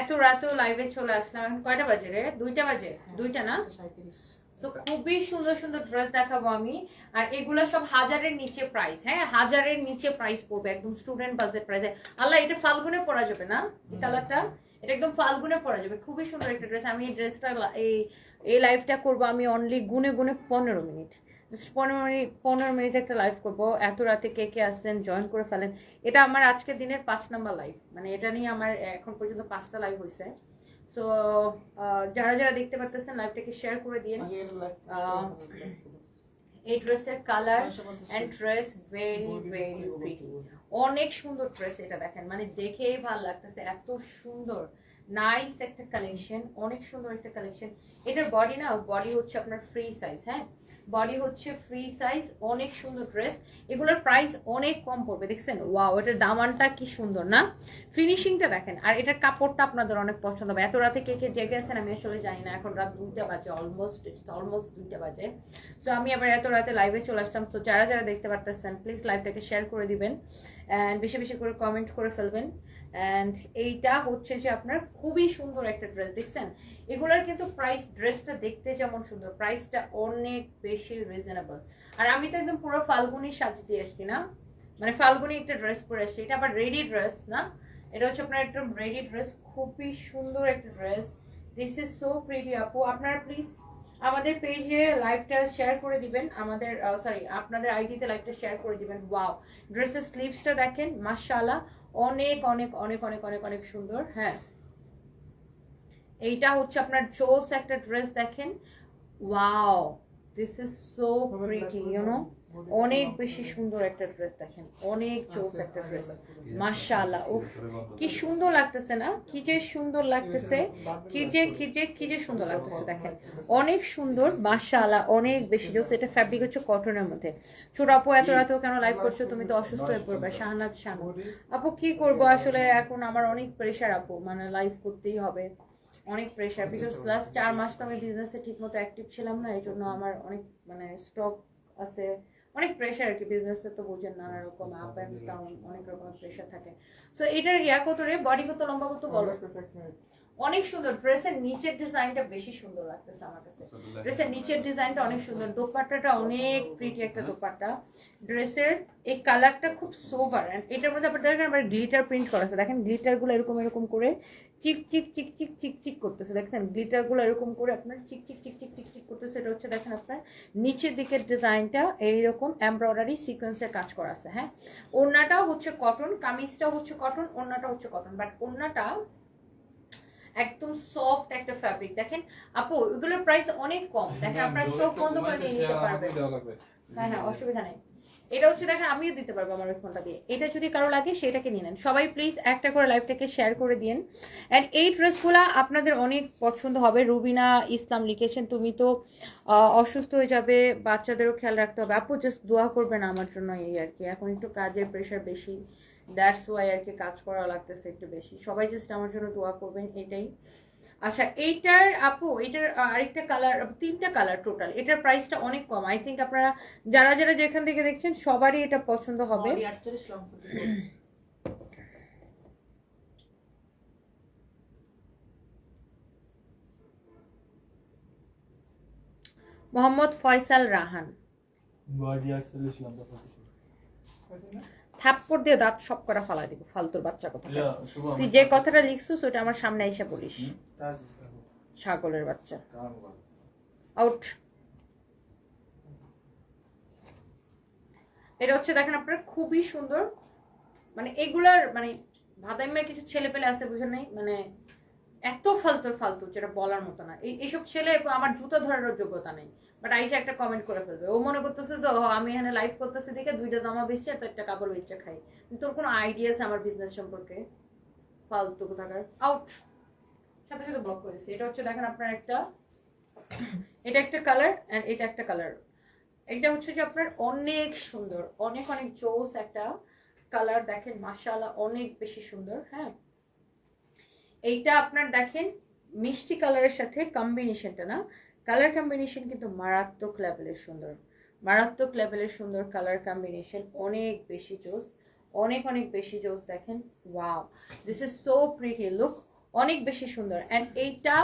এত রাতেও লাইভে চলে আসলাম। এখন কয়টা বাজে রে? দুইটা বাজে? দুইটা না? তো খুবই সুন্দর সুন্দর ড্রেস দেখাবো আমি। আর এগুলো সব হাজারের নিচে প্রাইস হ্যাঁ? হাজারের নিচে প্রাইস পড়বে একদম স্টুডেন্ট বাসের প্রাইস আল্লাহ এটা ফাল্গুনে পরা যাবে না? এই কালারটা এটা একদম ফাল্গুনে পরা যাবে। খুবই সুন্দর একটা ড্রেস আমি এই ড্রেসটা এই এই লাইভটা করব আমি অনলি গুনে গুনে পনেরো মিনিট পনেরো মিনিট পনেরো মিনিট একটা লাইভ করব। এত রাতে কে কে আসছেন জয়েন করে ফেলেন। এটা আমার আজকের দিনের পাঁচ নাম্বার লাইভ মানে এটা নিয়ে আমার এখন পর্যন্ত পাঁচটা লাইভ হয়েছে সো যারা যারা দেখতে পারতেছেন লাইভটাকে শেয়ার করে দিয়ে এই ড্রেসের colour and dress very very pretty অনেক সুন্দর ড্রেস এটা দেখেন। মানে দেখেই ভালো লাগতেছে। এত সুন্দর। নাইস একটা কালেকশন অনেক সুন্দর একটা কালেকশন এটার বডি না বডি হচ্ছে আপনার ফ্রি সাইজ হ্যাঁ? বডি হচ্ছে ফ্রি সাইজ অনেক সুন্দর ড্রেস এগুলোর প্রাইস অনেক কম পড়বে, দেখছেন? ওয়াও এটার দামানটা কি সুন্দর, না? ফিনিশিংটা দেখেন, আর এটার কাপড়টা আপনাদের অনেক পছন্দ হবে। এত রাতে কে কে জেগে আছেন আমি আসলে জানি না, এখন রাত দুইটা বাজে অলমোস্ট অলমোস্ট দুইটা বাজে। সো আমি আবার এত রাতে লাইভে চলে আসলাম। সো যারা যারা দেখতে পারতেছেন প্লিজ লাইভটাকে শেয়ার করে দিবেন অ্যান্ড বেশি বেশি করে কমেন্ট করে ফেলবেন। অ্যান্ড এইটা হচ্ছে যে আপনার খুবই সুন্দর একটা ড্রেস দেখছেন? এগুলোর কিন্তু প্রাইস ড্রেসটা দেখতে যেমন সুন্দর প্রাইসটা অনেক বেশি রিজনেবল আর আমি তো একদম পুরো ফাল্গুনি দিয়ে আসছি না? মানে ফাল্গুনি একটা ড্রেস পরে আসছি। এটা আবার রেডি ড্রেস না? এটা হচ্ছে আপনার একদম রেডি ড্রেস খুবই সুন্দর একটা dress this is so pretty আপু। আপনারা প্লিজ আমাদের পেজে লাইভটা শেয়ার করে দিবেন। আমাদের সরি আপনাদের আইডিতে লাইভটা শেয়ার করে দিবেন। ওয়াও ড্রেসের স্লিভসটা দেখেন, মাশাআল্লাহ। অনেক অনেক অনেক অনেক অনেক অনেক সুন্দর হ্যাঁ। এইটা হচ্ছে আপনার জোস একটা ড্রেস দেখেন। Wow this is so pretty you know অনেক বেশি সুন্দর একটা ড্রেস দেখেন। অনেক জোস একটা ড্রেস মাশাআল্লাহ, উফ, কি সুন্দর লাগতেছে না? কি যে সুন্দর লাগতেছে, কি যে কি যে কি যে সুন্দর লাগতেছে দেখেন। অনেক সুন্দর, মাশাআল্লাহ, অনেক বেশি জোস এটা ফ্যাব্রিক হচ্ছে কটনের মধ্যে। ছোট আপু, এত রাতেও কেন লাইভ করছ? তুমি তো অসুস্থ হয়ে পড়বে শাহনাজ শানু। আপু, কি করব? আসলে এখন আমার অনেক প্রেশার আপু মানে লাইভ করতেই হবে। অনেক প্রেশার বিকজ লাস্ট চার মাস তো আমি বিজনেসে ঠিক মতো অ্যাক্টিভ ছিলাম না এই জন্য আমার অনেক মানে স্টক আছে। অনেক প্রেশার আর কি বিজনেসে তো বুঝেন নানা রকম আপ অ্যান্ড ডাউন অনেক রকম প্রেশার থাকে। সো এটার ইয়া কত রে? বডি কত লম্বা কত বলো অনেক সুন্দর। ড্রেসের নিচের ডিজাইনটা বেশি সুন্দর লাগতেছে আমার কাছে। ড্রেসের নিচের ডিজাইনটা অনেক সুন্দর। দোপাট্টাটা অনেক প্রিটি একটা দোপাট্টা। ড্রেসের এই কালারটা খুব সোভার এটার মধ্যে আপনার দেখেন আবার গ্লিটার প্রিন্ট করা আছে। দেখেন গ্লিটারগুলো এরকম এরকম করে চিক চিক চিক চিক চিক চিক করতেছে। দেখছেন গ্লিটারগুলো এরকম করে আপনার চিক চিক চিক চিক চিক চিক করতেছে। এটা হচ্ছে দেখেন আপনার নিচের দিকের ডিজাইনটা এইরকম এমব্রয়ডারি সিকোয়েন্সের কাজ করা আছে। হ্যাঁ? ওড়নাটাও হচ্ছে কটন কামিজটাও হচ্ছে কটন ওড়নাটাও হচ্ছে কটন বাট ওড়নাটা একদম সফট একটা ফ্যাব্রিক দেখেন আপু এগুলোর প্রাইস অনেক কম। দেখেন আপনার চোখ বন্ধ করে নিয়ে নিতে পারবেন। হ্যাঁ হ্যাঁ অসুবিধা নেই। এটা হচ্ছে দেখেন আমিও দিতে পারব আমার ওই ফোনটা দিয়ে। এটা যদি কারও লাগে সেটাকে নিয়ে নেন। সবাই প্লিজ একটা করে লাইভটাকে শেয়ার করে দিন অ্যান্ড এই ড্রেসগুলো আপনাদের অনেক পছন্দ হবে। রুবিনা ইসলাম লিখেছেন তুমি তো আহ, অসুস্থ হয়ে যাবে বাচ্চাদেরও খেয়াল রাখতে হবে। আপু জাস্ট দোয়া করবেন আমার জন্য এই আর কি। এখন একটু কাজের প্রেশার বেশি। দ্যাটস ওয়াই আর কি কাজ করা লাগতেছে একটু বেশি। সবাই জাস্ট আমার জন্য দোয়া করবেন এটাই। আচ্ছা এইটার আপু এটার আরেকটা কালার তিনটা কালার টোটাল এটার প্রাইসটা অনেক কম। আই থিঙ্ক আপনারা যারা যারা যেখান থেকে দেখছেন সবারই এটা পছন্দ হবে। মোহাম্মদ ফয়সাল রাহান। থাপ্পড় দিয়ে দাঁত সব করা ফালা দিব ফালতুর বাচ্চা কথা। তুই যে কথাটা লিখছিস ওটা আমার সামনে এসে বলিস। ছাগলের বাচ্চা। আউট। এটা হচ্ছে দেখেন আপনার খুবই সুন্দর। মানে এগুলার মানে ভাদাইমায় কিছু ছেলে পেলে আছে বুঝেন নাই? মানে এত ফালতু ফালতু যেটা বলার মতো না। এই এইসব ছেলে আমার জুতো ধরার যোগ্যতা নেই। বাট আইসা একটা কমেন্ট করে ফেলবে। ও মনে করতেছে তো আমি এখানে লাইভ করতেছি দেখে দুইটা জামা বেচছে তো একটা কাপড় বেচে খাই। তোর কোনো আইডিয়া আমার বিজনেস সম্পর্কে? ফালতু কোথাকার আউট সাথে সাথে ব্লক করেছি। এটা হচ্ছে দেখেন আপনার একটা এটা একটা কালার অ্যান্ড এটা একটা কালার এটা হচ্ছে যে আপনার অনেক সুন্দর, অনেক অনেক জোস একটা কালার দেখেন, মাশাআল্লাহ, অনেক বেশি সুন্দর হ্যাঁ? এইটা আপনার দেখেন, মিষ্টি কালারের সাথে কম্বিনেশনটা না? কালার কম্বিনেশন কিন্তু মারাত্মক লেভেলের সুন্দর। মারাত্মক লেভেলের সুন্দর কালার কম্বিনেশন অনেক বেশি জোস, অনেক অনেক বেশি জোস দেখেন। Wow this is so pretty look অনেক বেশি সুন্দর। অ্যান্ড এইটা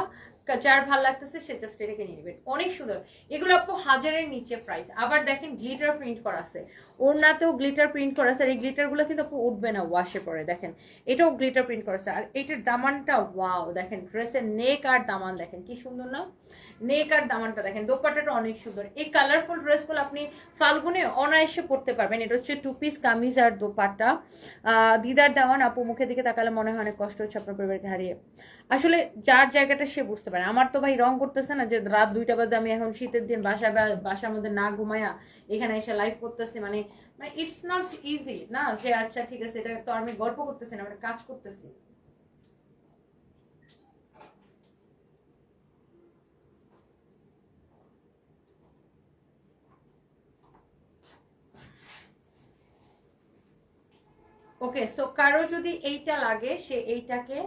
যার ভালো লাগতেছে সে জাস্ট এটাকে নিয়ে নেবেন অনেক সুন্দর। এগুলো আপু হাজারের নিচে প্রাইস আবার দেখেন গ্লিটার প্রিন্ট করা আছে। ওড়নাতেও গ্লিটার প্রিন্ট করা আছে। আর এই গ্লিটারগুলো কিন্তু আপু উঠবে না ওয়াশে পরে, দেখেন। এটাও গ্লিটার প্রিন্ট করা আছে। আর এটার দামানটা ওয়াও দেখেন ড্রেসের নেক আর দামান, দেখেন, কি সুন্দর না? নেক আর দামানটা দেখেন দোপাট্টাটা অনেক সুন্দর। এই কালারফুল ড্রেসগুলো আপনি ফাল্গুনে অনায়াসে পড়তে পারবেন। এটা হচ্ছে টু পিস কামিজ আর দোপাট্টা। আহ, দিদার দামান আপু মুখের দিকে তাকালে মনে হয় অনেক কষ্ট হচ্ছে আপনার পরিবারকে হারিয়ে। আসলে যার জায়গাটা সে বুঝতে পারে আমার তো ভাই রং করতেছে না যে রাত দুইটা বাজে আমি এখন শীতের দিন বাসা বাসার মধ্যে না ঘুমায়া এখানে এসে লাইভ করতেছি। মানে মানে ইটস নট ইজি না যে আচ্ছা ঠিক আছে এটা তো আমি গল্প করতেছি না মানে কাজ করতেছি। ওকে সো কারও যদি এইটা লাগে, সে এইটাকে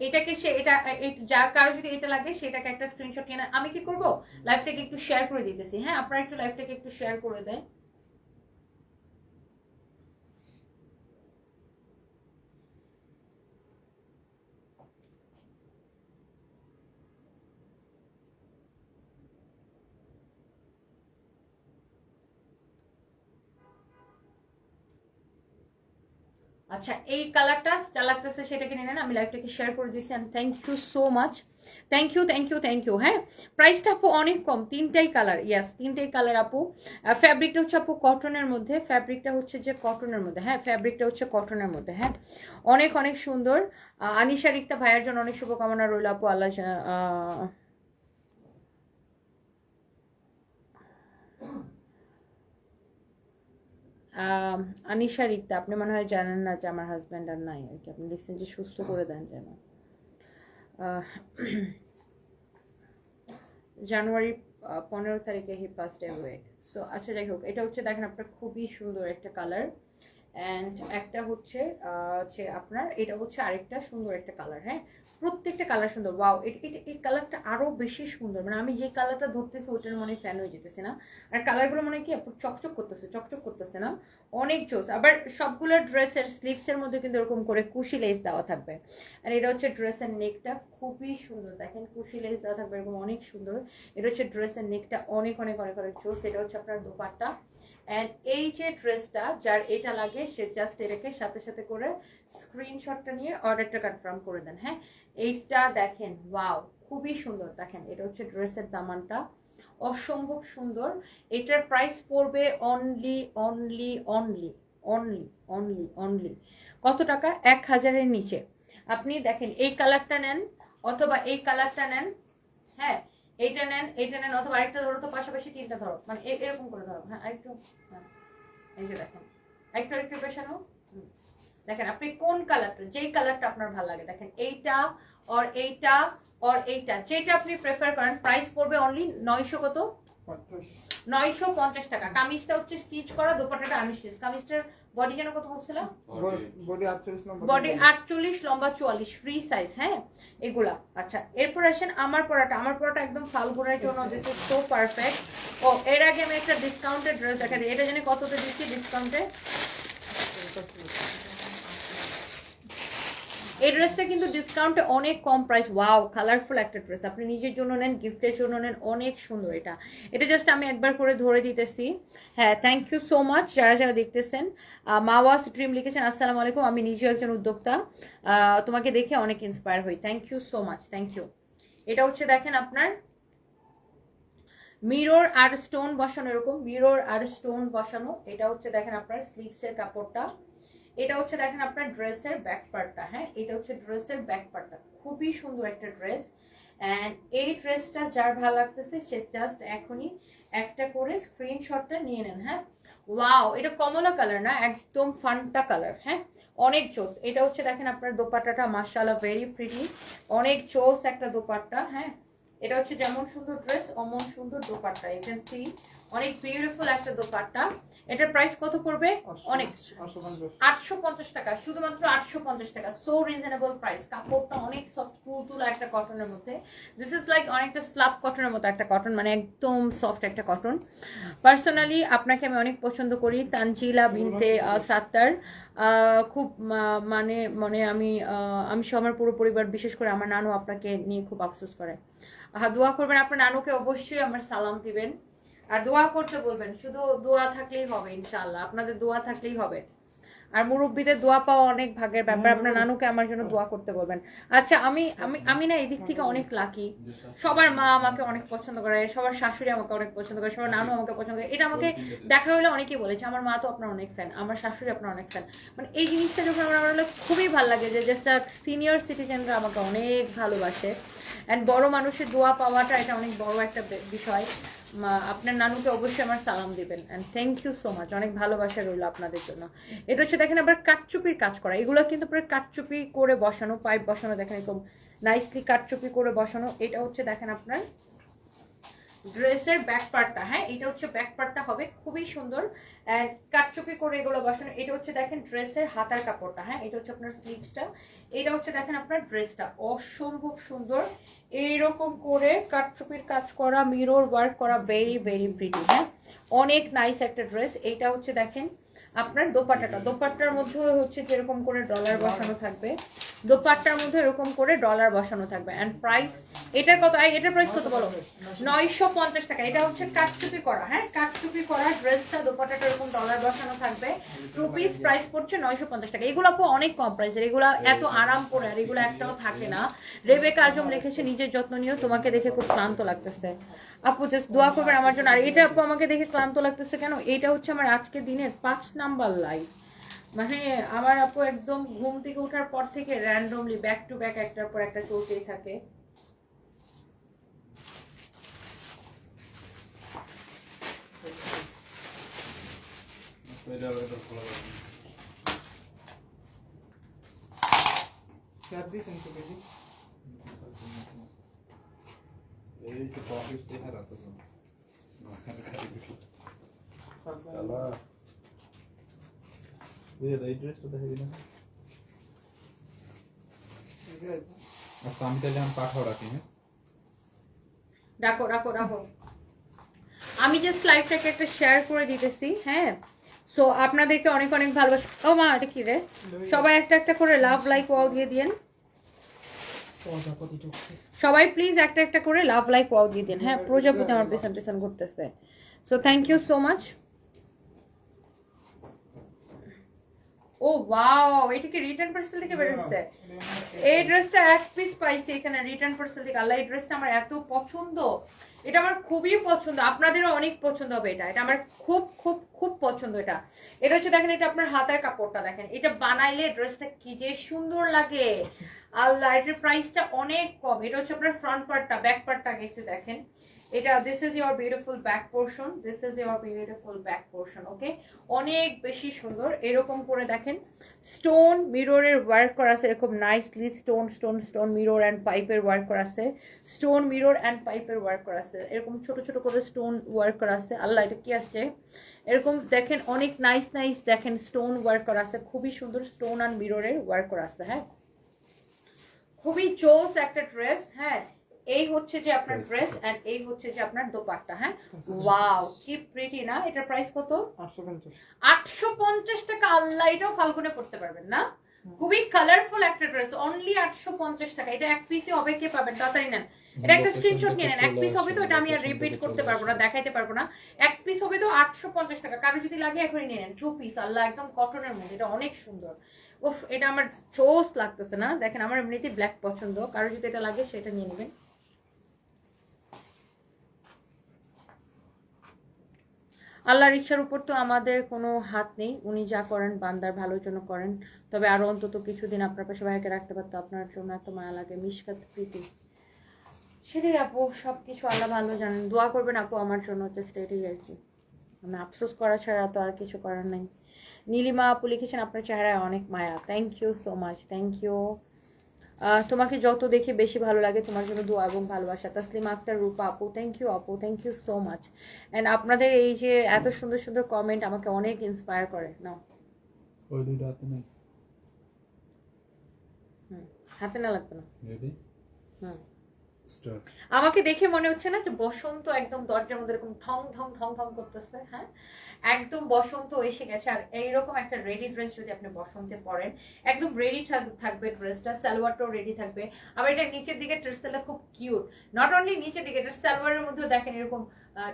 এটাকে সে, এটা যার কারও যদি এটা লাগে সেটাকে একটা স্ক্রিনশট কেনা। আমি কি করব? লাইভটাকে একটু শেয়ার করে দিতেছি। হ্যাঁ আপনারা একটু লাইভটাকে একটু শেয়ার করে দেন। আচ্ছা এই কালারটা যা লাগতেছে সেটাকে নিয়ে নেন, আমি লাইভটাকে শেয়ার করে দিচ্ছি and thank you so much thank you thank you thank you হ্যাঁ? প্রাইসটা আপু অনেক কম, তিনটাই কালার ইয়াস তিনটাই কালার আপু। ফ্যাব্রিকটা হচ্ছে আপু কটনের মধ্যে ফ্যাব্রিকটা হচ্ছে যে কটনের মধ্যে হ্যাঁ? ফ্যাব্রিকটা হচ্ছে কটনের মধ্যে হ্যাঁ? অনেক অনেক সুন্দর। আনিশা রিক্তা ভাইয়ের জন্য অনেক শুভকামনা রইল আপু, আল্লাহ আনিশা রিক্তা, আপনি মনে হয় জানেন না যে আমার হাজব্যান্ড আর নাই আর কি। আপনি লিখছেন যে সুস্থ করে দেন যেন। জানুয়ারি পনেরো তারিখে হি পাস্ট অ্যাওয়ে সো আচ্ছা যাই হোক, এটা হচ্ছে, দেখেন, আপনার খুবই সুন্দর একটা কালার অ্যান্ড একটা হচ্ছে হচ্ছে আপনার, এটা হচ্ছে আরেকটা সুন্দর একটা কালার হ্যাঁ? প্রত্যেকটা কালার সুন্দর। ওয়াও এই কালারটা আরও বেশি সুন্দর। মানে আমি যে কালারটা ধরতেছি ওটার মনে ফ্যান হয়ে যেতেছে না। আর কালারগুলো মনে কি চকচক করতেছে চকচক করতেছে না। অনেক জোস আবার সবগুলো ড্রেসের স্লিভসের মধ্যে কিন্তু এরকম করে কুশি লেস দেওয়া থাকবে। আর এটা হচ্ছে ড্রেসের নেকটা খুবই সুন্দর। দেখেন কুশি লেস দেওয়া থাকবে এরকম অনেক সুন্দর। এটা হচ্ছে ড্রেসের নেকটা অনেক অনেক অনেক অনেক জোস এটা হচ্ছে আপনার দোপাট্টা। অ্যান্ড এই যে ড্রেসটা যার এটা লাগে, সে জাস্ট এটাকে সাথে সাথে করে স্ক্রিনশটটা নিয়ে অর্ডারটা কনফার্ম করে দেন হ্যাঁ? এইটা দেখেন ওয়াও খুবই সুন্দর। দেখেন, এটা হচ্ছে ড্রেসের দামানটা। অসম্ভব সুন্দর। এটার প্রাইস পড়বে only only only only only only কত টাকা? এক হাজারের নিচে। আপনি দেখেন, এই কালারটা নেন, অথবা এই কালারটা নেন হ্যাঁ এইটা নেন এইটা নেন, অথবা আরেকটা ধরো তো পাশাপাশি তিনটা ধরো। মানে এরকম করে ধরো। হ্যাঁ আরেকটু হ্যাঁ এই যে দেখেন। আরেকটু আরেকটু পেশানো হুম। দেখেন আপনি কোন কালারটা যেই কালারটা আপনার ভালো লাগে দেখেন এইটা অর এইটা অর এইটা যেটা আপনি প্রেফার করেন প্রাইস পড়বে অনলি নয়শো কত? নয়শো পঞ্চাশ টাকা। কামিজটা হচ্ছে স্টিচ করা দোপাট্টাটা আনস্টিচ কামিজটার বডি যেন কত বলছিল? বডি আটচল্লিশ নম্বর বডি আটচল্লিশ লম্বা চুয়াল্লিশ ফ্রি সাইজ হ্যাঁ? এগুলা। আচ্ছা এরপর আসেন আমার পড়াটা আমার পড়াটা একদম ফাল্গুনের জন্য দিস ইজ সো পারফেক্ট ও এর আগে আমি একটা ডিসকাউন্টেড ড্রেস দেখা দিই এটা জানি কততে দিচ্ছি ডিসকাউন্টে এই ড্রেসটা কিন্তু ডিসকাউন্টে অনেক কম প্রাইস ওয়াও কালারফুল একটা ড্রেস আপনি নিজের জন্য নেন গিফটের জন্য নেন, অনেক সুন্দর এটা। এটা জাস্ট আমি একবার করে ধরে দিতেছি। হ্যাঁ থ্যাংক ইউ সো মাচ যারা যারা দেখতেছেন মাওয়াস ড্রিম লিখেছেন, আসসালামু আলাইকুম, আমি নিজেও একজন উদ্যোক্তা। তোমাকে দেখে অনেক ইন্সপায়ার হই। Thank you so much thank you এটা হচ্ছে দেখেন আপনার মিরর আর স্টোন বসানো এরকম। মিরর আর স্টোন বসানো। এটা হচ্ছে দেখেন আপনার স্লিভসের কাপড়টা। এটা হচ্ছে দেখেন আপনার ড্রেসের ব্যাক পার্টটা হ্যাঁ? এটা হচ্ছে ড্রেসের ব্যাক পার্টটা খুবই সুন্দর একটা ড্রেস। অ্যান্ড এই ড্রেসটা যার ভালো লাগতেছে, সে জাস্ট এখনই একটা করে স্ক্রিনশটটা নিয়ে নেন হ্যাঁ? ওয়াও এটা কমলা কালার না, একদম ফান্টা কালার হ্যাঁ? অনেক চোস। এটা হচ্ছে দেখেন আপনার দোপাট্টাটা মার্শাল্লাহ ভেরি প্রিটি অনেক চোস একটা দোপাট্টা হ্যাঁ? এটা হচ্ছে যেমন সুন্দর ড্রেস অমন সুন্দর দোপাট্টা। ক্যান সি অনেক বিউটিফুল একটা দোপাট্টা। এটার প্রাইস কত পড়বে? অনেক। আটশো পঞ্চাশ টাকা শুধুমাত্র আটশো পঞ্চাশ টাকা। সো রিজনেবল প্রাইস কাপড়টা অনেক সফট তুলা একটা কটনের মধ্যে। দিস ইজ লাইক অনেকটা স্লাব কটনের মতো একটা কটন মানে একদম সফট একটা কটন পার্সোনালি আপনাকে আমি অনেক পছন্দ করি তানজিলা বিনতে সাত্তার। খুব মানে মানে আমি আমি সহ আমার পুরো পরিবার বিশেষ করে আমার নানু আপনাকে নিয়ে খুব আফসোস করে। দোয়া করবেন আপনার নানুকে অবশ্যই আমার সালাম দিবেন। আর দোয়া করতে বলবেন শুধু দোয়া থাকলেই হবে ইনশাআল্লাহ আপনাদের দোয়া থাকলেই হবে। আর মুরব্বীদের দোয়া পাওয়া অনেক ভাগের ব্যাপার আপনার নানুকে আমার জন্য দোয়া করতে বলবেন। আচ্ছা আমি আমি আমি না এদিক থেকে অনেক লাকি সবার মা আমাকে অনেক পছন্দ করে সবার শাশুড়ি আমাকে অনেক পছন্দ করে সবার নানু আমাকে পছন্দ করে। এটা আমাকে দেখা হলে অনেকেই বলেছে আমার মা তো আপনার অনেক ফ্যান আমার শাশুড়ি আপনার অনেক ফ্যান মানে এই জিনিসটা যখন আমার হলে খুবই ভালো লাগে যে জাস্ট সিনিয়র সিটিজেনরা আমাকে অনেক ভালোবাসে। অ্যান্ড বড় মানুষের দোয়া পাওয়াটা এটা অনেক বড় একটা বিষয়। আপনার নানুকে অবশ্যই আমার সালাম দিবেন। And thank you so much অনেক ভালোবাসা রইল আপনাদের জন্য। এটা হচ্ছে, দেখেন, আবার কাটচুপির কাজ করা। এগুলো কিন্তু পুরো কাটচুপি করে বসানো, পাইপ বসানো, দেখেন, এরকম নাইসলি কাটচুপি করে বসানো। এটা হচ্ছে, দেখেন, আপনার ড্রেসের ব্যাক পার্টটা হ্যাঁ? এটা হচ্ছে ব্যাক পার্টটা হবে, খুবই সুন্দর। অ্যান্ড কাটচুপি করে এগুলো বসানো, এটা হচ্ছে দেখেন ড্রেসের হাতার কাপড়টা হ্যাঁ? এটা হচ্ছে আপনার স্লিভসটা এটা হচ্ছে দেখেন আপনার ড্রেসটা, অসম্ভব সুন্দর। এইরকম করে কাটচুপির কাজ করা মিরর ওয়ার্ক করা ভেরি ভেরি প্রিটি হ্যাঁ? অনেক নাইস একটা ড্রেস এইটা হচ্ছে দেখেন আপনার দোপাট্টাটা। দোপাট্টার মধ্যে হচ্ছে যেরকম করে ডলার বসানো থাকবে, দোপাট্টার মধ্যে এরকম করে ডলার বসানো থাকবে। অ্যান্ড প্রাইস এটার কত এটার প্রাইস কত বলো? নয়শো পঞ্চাশ টাকা। এটা হচ্ছে কাটচুপি করা হ্যাঁ? কাটচুপি করা ড্রেসটা দোপাট্টাটা এরকম ডলার বসানো থাকবে। টু পিস প্রাইস পড়ছে নয়শো পঞ্চাশ টাকা। এগুলো আপু অনেক কম প্রাইসের এগুলো এত আরাম করে আর এগুলো একটাও থাকে না। রেবেকা আজম লিখেছে, নিজের যত্ন নিও তোমাকে দেখে খুব ক্লান্ত লাগতেছে। আপু জাস্ট দোয়া করবেন আমার জন্য। আর এটা আপু আমাকে দেখে ক্লান্ত লাগতেছে কেন? এটা হচ্ছে আমার আজকে দিনের পাঁচ নাম্বার লাইভ মানে আমার আপু একদম ঘুম থেকে ওঠার পর থেকে র্যান্ডমলি ব্যাক টু ব্যাক একটার পর একটা চলতেই থাকে। চার তিনশো কেজি এই যে পকেটস দেখা রাখতো তো মাথাটা খালি কিছু সাত দিন। আলা বুঝে এই ড্রেসটা দেখে দিন ঠিক আছে। আচ্ছা আমি তাহলে আমি পাঠাও রাখি হ্যাঁ? রাখো রাখো রাখো। আমি জাস্ট লাইভটাকে একটা শেয়ার করে দিতেছি হ্যাঁ? সো আপনাদেরকে অনেক অনেক ভালোবাসা ও মা এটা কি রে? সবাই একটা একটা করে লাভ লাইক ওয়াও দিয়ে সবাই প্লিজ একটা একটা করে লাভ লাইক ওয়াও দিয়ে দিন। হ্যাঁ প্রজাপতি আমার পেছন পেছন ঘুরতেছে। So thank you so much O wow এটা কি রিটার্ন পার্সেল থেকে বেরোচ্ছে এই ড্রেসটা এক পিস পাইছি এখানে রিটার্ন পার্সেল থেকে। আল্লাহ এই ড্রেসটা আমার এত পছন্দ। এটা আমার খুবই পছন্দ। আপনাদেরও অনেক পছন্দ হবে এটা। এটা আমার খুব খুব খুব পছন্দ এটা। এটা হচ্ছে দেখেন এটা আপনার হাতের কাপড়টা দেখেন। এটা বানাইলে ড্রেসটা কি যে সুন্দর লাগে। আল্লাহ লাইটের প্রাইসটা অনেক কম। এটা হচ্ছে আপনার ফ্রন্ট পার্টটা ব্যাক পার্টটা আগে একটু দেখেন। এটা this is your beautiful back portion this is your beautiful back portion okay অনেক বেশি সুন্দর, এরকম করে দেখেন। স্টোন মিররের ওয়ার্ক করা আছে, এরকম nicely stone stone stone mirror and পাইপের ওয়ার্ক করা আছে। স্টোন মিরর অ্যান্ড পাইপের ওয়ার্ক করা আছে। এরকম ছোট ছোট করে স্টোন ওয়ার্ক করা আছে। আল্লাহ, এটা কি আসছে? এরকম দেখেন, অনেক নাইস নাইস দেখেন স্টোন ওয়ার্ক করা আছে। খুবই সুন্দর স্টোন অ্যান্ড মিররের ওয়ার্ক করা আছে হ্যাঁ? খুবই চোস একটা ড্রেস হ্যাঁ? এই হচ্ছে যে আপনার ড্রেস এন্ড এই হচ্ছে যে আপনার দোপাট্টা হ্যাঁ? ওয়াও কি প্রিটি না? এটার প্রাইস কত? আটশো পঞ্চাশ। আটশো পঞ্চাশ টাকা আল্লাহ এটাও ফাল্গুনে করতে পারবেন না? খুবই কালারফুল একটা ড্রেস অনলি আটশো পঞ্চাশ টাকা। এটা এক পিসে হবে কে পাবেন তাড়াতাড়ি নেন। এটা একটা স্ক্রিনশট নিয়ে নেন। এক পিস হবে তো এটা আমি আর রিপিট করতে পারব না দেখাইতে পারব না। এক পিস হবে তো আটশো পঞ্চাশ টাকা। কারও যদি লাগে এখনই নিয়ে নেন। টু পিস আল্লাহ একদম কটনের মধ্যে। এটা অনেক সুন্দর। উফ, এটা আমার চোস লাগতেছে না। দেখেন, আমার এমনিতেই ব্ল্যাক পছন্দ। কারও যদি এটা লাগে, সেটা নিয়ে নেবেন। আল্লাহর ইচ্ছার উপর তো আমাদের কোনো হাত নেই। উনি যা করেন, বান্দার ভালোর জন্য করেন। তবে আরও অন্তত কিছুদিন আপনার পাশে ভাইকে রাখতে পারতো। আপনার জন্য এত মায়া লাগে। মিশকাত প্রীতি। সেটাই আপু সব কিছু আল্লাহ ভালো জানেন। দোয়া করবেন আপু আমার জন্য। জাস্ট এটাই আর কি। আমি আফসোস করা ছাড়া তো আর কিছু করার নাই। নীলিমা আপু লিখেছেন আপনার চেহারায় অনেক মায়া। Thank you so much thank you তোমাকে যত দেখে বেশি ভালো লাগে তোমার জন্য দোয়া এবং ভালোবাসা। তাসলিমা আক্তার রূপা আপু থ্যাংক ইউ আপু thank you so much and আপনাদের এই যে এত সুন্দর সুন্দর কমেন্ট আমাকে অনেক ইন্সপায়ার করে। নাও। ওই হাতে হুম হাতে না লাগবে না? হুম। আমাকে দেখে মনে হচ্ছে না যে বসন্ত একদম দরজার মধ্যে এরকম ঠং ঠং ঠং ঠং করতেছে হ্যাঁ? একদম বসন্ত এসে গেছে। আর এইরকম একটা রেডি ড্রেস যদি আপনি বসন্তে পরেন একদম রেডি থাকবে ড্রেসটা সালোয়ারটাও রেডি থাকবে। আবার এটা নিচের দিকে টার্সেলটা খুব কিউট। নট অনলি নিচের দিকে এটা সালোয়ারের মধ্যেও দেখেন এরকম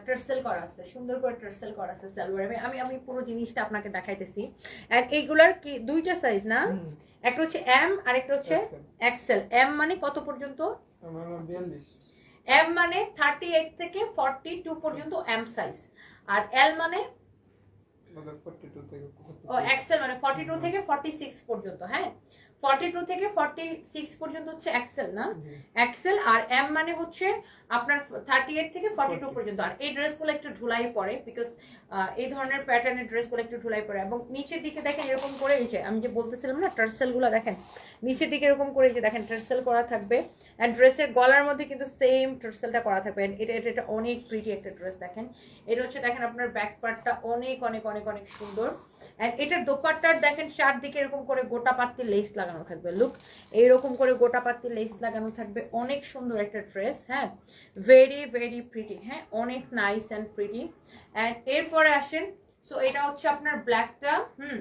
টার্সেল করা আছে। সুন্দর করে টার্সেল করা আছে সালোয়ারে। আমি- আমি আমি পুরো জিনিসটা আপনাকে দেখাইতেছি। আর এইগুলার কি দুইটা সাইজ না? একটা হচ্ছে এম আর একটা হচ্ছে এক্সেল এম মানে কত পর্যন্ত? এম মানে থার্টি এইট থেকে ফর্টি টু পর্যন্ত এম সাইজ আর এল মানে মানে 42 থেকে ও এক্সেল মানে ফর্টি টু থেকে ফর্টি সিক্স পর্যন্ত হ্যাঁ? ফর্টি টু থেকে ফর্টি সিক্স পর্যন্ত হচ্ছে এক্সেল না? এক্সেল আর এম মানে হচ্ছে আপনার থার্টি এইট থেকে ফর্টি টু পর্যন্ত। আর এই ড্রেসগুলো একটু ঢুলাই পড়ে বিকজ এই ধরনের প্যাটার্নের ড্রেসগুলো একটু ঢুলাই পড়ে এবং নিচের দিকে দেখেন এরকম করে এই যে আমি যে বলতেছিলাম না টার্সেলগুলো দেখেন নিচের দিকে এরকম করে এই যে দেখেন টার্সেল করা থাকবে। অ্যান্ড ড্রেসের গলার মধ্যে কিন্তু সেম টার্সেলটা করা থাকবে। এটা এটা এটা অনেক প্রিটি একটা ড্রেস দেখেন। এটা হচ্ছে দেখেন আপনার ব্যাক পার্টটা অনেক অনেক অনেক অনেক সুন্দর। অ্যান্ড এটার দোপাট্টার দেখেন চারদিকে এরকম করে গোটা পাত্তি লেস লাগানো থাকবে। লুক এইরকম করে গোটা পাত্তি লেস লাগানো থাকবে। অনেক সুন্দর একটা ড্রেস হ্যাঁ? ভেরি ভেরি প্রিটি হ্যাঁ? অনেক নাইস অ্যান্ড প্রিটি অ্যান্ড এরপরে আসেন সো এটা হচ্ছে আপনার ব্ল্যাকটা হুম?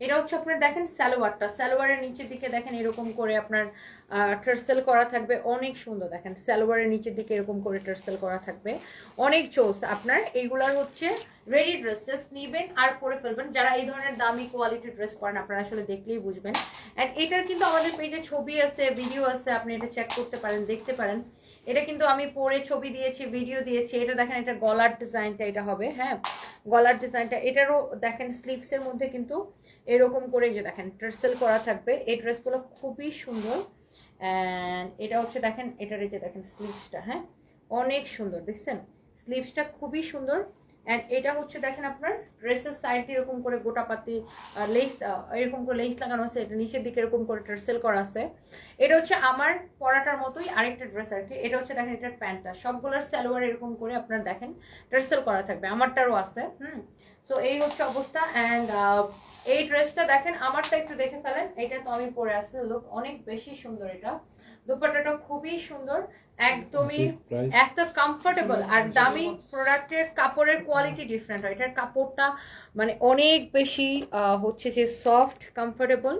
এটা হচ্ছে আপনার দেখেন সালোয়ারটা। সালোয়ারের নিচের দিকে দেখেন এরকম করে আপনার টার্সেল করা থাকবে। অনেক সুন্দর দেখেন। সালোয়ারের নিচের দিকে এরকম করে টার্সেল করা থাকবে। অনেক চোস আপনার এইগুলার হচ্ছে রেডি ড্রেস জাস্ট নিবেন আর পরে ফেলবেন। যারা এই ধরনের দামি কোয়ালিটির ড্রেস পরেন, আপনারা আসলে দেখলেই বুঝবেন। অ্যান্ড এটার কিন্তু আমাদের পেজে ছবি আছে ভিডিও আছে, আপনি এটা চেক করতে পারেন, দেখতে পারেন। এটা কিন্তু আমি পরে ছবি দিয়েছি ভিডিও দিয়েছি। এটা দেখেন, এটা গলার ডিজাইনটা এটা হবে হ্যাঁ? গলার ডিজাইনটা, এটারও দেখেন স্লিভসের মধ্যে কিন্তু এরকম করে যে দেখেন টার্সেল করা থাকবে। এই ড্রেসগুলো খুবই সুন্দর। অ্যান্ড এটা হচ্ছে দেখেন, এটার এই যে দেখেন স্লিভসটা হ্যাঁ? অনেক সুন্দর, দেখছেন? স্লিভসটা খুবই সুন্দর। অ্যান্ড এটা হচ্ছে দেখেন আপনার ড্রেসের সাইড দিয়ে এরকম করে গোটা পাতি লেস এরকম করে লেস লাগানো আছে, এটা নিচের দিকে এরকম করে টার্সেল করা আছে। এটা হচ্ছে আমার পরাটার মতোই আরেকটা ড্রেস আর কি। এটা হচ্ছে দেখেন এটার প্যান্টটা। সবগুলোর সালোয়ার এরকম করে আপনার দেখেন টার্সেল করা থাকবে। আমারটারও আছে, হুম? সো এই হচ্ছে অবস্থা অ্যান্ড এই ড্রেসটা দেখেন, আমারটা একটু দেখে ফেলেন। এটা তো আমি পরে আসছি লোক অনেক বেশি সুন্দর এটা। দুপাট্টাটা খুবই সুন্দর একদমই এত কমফোর্টেবল আর দামি প্রোডাক্টের কাপড়ের কোয়ালিটি ডিফারেন্ট হয়। এটার কাপড়টা মানে অনেক বেশি হচ্ছে যে soft comfortable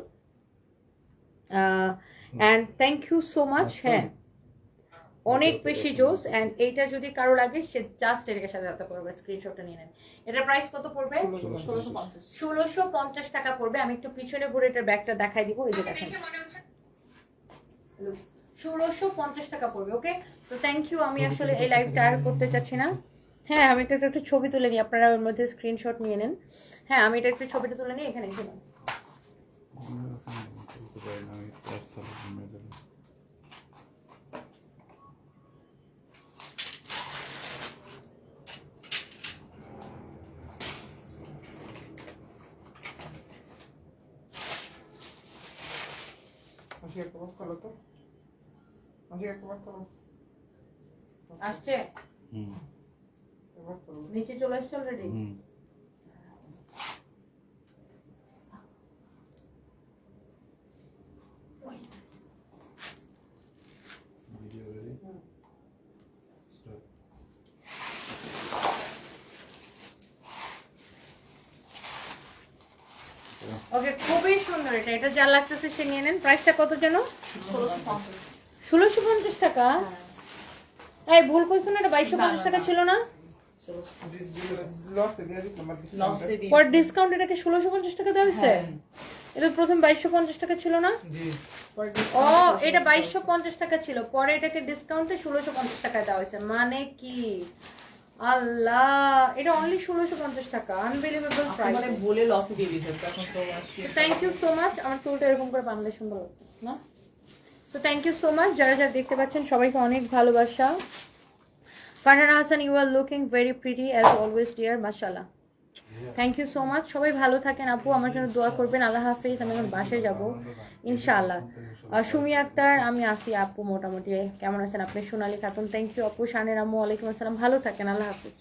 and thank you so much হ্যাঁ। অনেক বেশি জোস অ্যান্ড এইটা যদি কারও লাগে সে জাস্ট এটাকে সাথে সাথে করবে স্ক্রিনশটটা নিয়ে নেন। এটার প্রাইস কত পড়বে? ষোলোশো পঞ্চাশ। ষোলোশো পঞ্চাশ টাকা পড়বে। আমি একটু পিছনে ঘুরে এটার ব্যাগটা দেখাই দিব এই যে দেখেন। ষোলোশো পঞ্চাশ টাকা পড়বে ওকে তো থ্যাংক ইউ আমি আসলে এই লাইভটা আর করতে চাচ্ছি না। হ্যাঁ আমি এটা একটা ছবি তুলে নিই, আপনারা ওর মধ্যে স্ক্রিনশট নিয়ে নেন। হ্যাঁ আমি এটা একটা ছবিটা তুলে নিই, এখানে এসে নেন। বলতে পারি না আমি তার সাথে মেডেল মাসি একটা বস্তা হলো তো মাসি একটা বস্তা হলো আসছে? নিচে চলে আসছে অলরেডি হুম। ভিডিও রেডি স্টার্ট ওকে খুবই সুন্দর এটা। এটা যা লাগতেছে সে নিয়ে নেন। প্রাইসটা কত যেন? ষোলোশো পঞ্চাশ। টাকা? এই ভুল করছ না এটা বাইশশো পঞ্চাশ টাকা ছিল না। পর ডিসকাউন্ট এটাকে ষোলোশো পঞ্চাশ টাকা দেওয়া হয়েছে? এটা প্রথম বাইশশো পঞ্চাশ টাকা ছিল না? জি। ও এটা বাইশশো পঞ্চাশ টাকা ছিল। পরে এটাকে ডিসকাউন্টে ষোলোশো পঞ্চাশ টাকায় দেওয়া হয়েছে। মানে কি? আল্লাহ এটা অনলি ষোলোশো পঞ্চাশ টাকা। আনবিলিভেবল প্রাইস মানে বলে লসে দিয়ে দিতে তখন তো থ্যাংক ইউ সো মাচ আমার চুলটা এরকম করে বানালে সুন্দর না? So thank you so much যারা যারা দেখতে পাচ্ছেন, সবাইকে অনেক ভালোবাসা। Farhana Hasan you are looking very pretty as always dear মাশাল্লাহ থ্যাংক ইউ সো মাচ সবাই ভালো থাকেন। আপু, আমার জন্য দোয়া করবেন। আল্লাহ হাফিজ, আমি এখন বাসায় যাব, ইনশাআল্লাহ। সুমি আক্তার, আমি আসি আপু, মোটামুটি কেমন আছেন আপনি? সোনালী খাতুন থ্যাংক ইউ আপু, শানের আম্মু আলাইকুম আসসালাম। ভালো থাকেন। আল্লাহ হাফিজ।